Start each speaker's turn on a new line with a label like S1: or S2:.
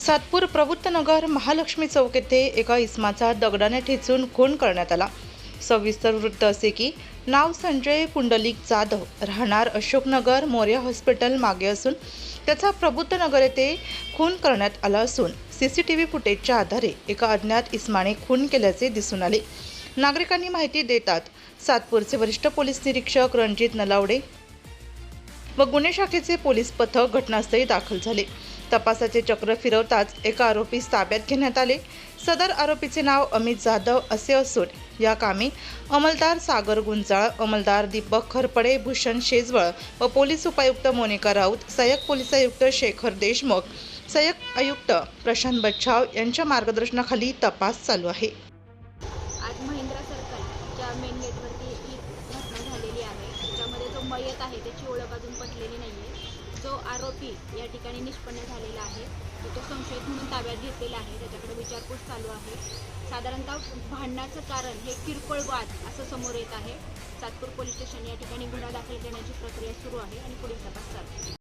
S1: सातपूर प्रवृत्तनगर महालक्ष्मी चौक येथे एका इसमाचा दगडाने ठेचून खून करण्यात आला. सविस्तर वृत्त असे की नाव संजय पुंडलिक जाधव राहणार अशोकनगर मोर्या हॉस्पिटल मागे असून त्याचा प्रबुद्धनगर येथे खून करण्यात आला असून सी सी टी व्ही फुटेजच्या आधारे एका अज्ञात इस्माने खून केल्याचे दिसून आले. नागरिकांनी माहिती देतात सातपूरचे वरिष्ठ पोलीस निरीक्षक रणजित नलावडे व गुन्हे शाखेचे पोलीस पथक घटनास्थळी दाखल झाले. तपासाचे चक्र फिरवताच एका आरोपीस ताब्यात घेण्यात आले. सदर आरोपीचे नाव अमित जाधव असे असून या कामी अंमलदार सागर गुंजाळ अंमलदार दीपक खरपडे भूषण शेजवळ व पोलीस उपायुक्त मोनिका राऊत सहाय्यक पोलीस आयुक्त शेखर देशमुख सहाय्यक आयुक्त प्रशांत बच्छाव यांच्या मार्गदर्शनाखाली तपास चालू आहे.
S2: आज महिंद्रा सर्कलच्या मेन गेटवरती ही घटना झालेली आहे. त्याच्यामध्ये जो मयत आहे त्याची ओळख अजून पटलेली नाही आरोपी या ठिकाणी निष्पन्न झालेला आहे. तो तो संशयित म्हणून ताब्यात घेतलेला आहे. त्याच्याकडे विचारपूस चालू आहे. साधारणतः भांडणाचं कारण हे किरकोळ वाद असं समोर येत आहे. सातपूर पोलीस स्टेशन या ठिकाणी गुन्हा दाखल करण्याची प्रक्रिया सुरू आहे आणि पुढील तपास चालू आहे.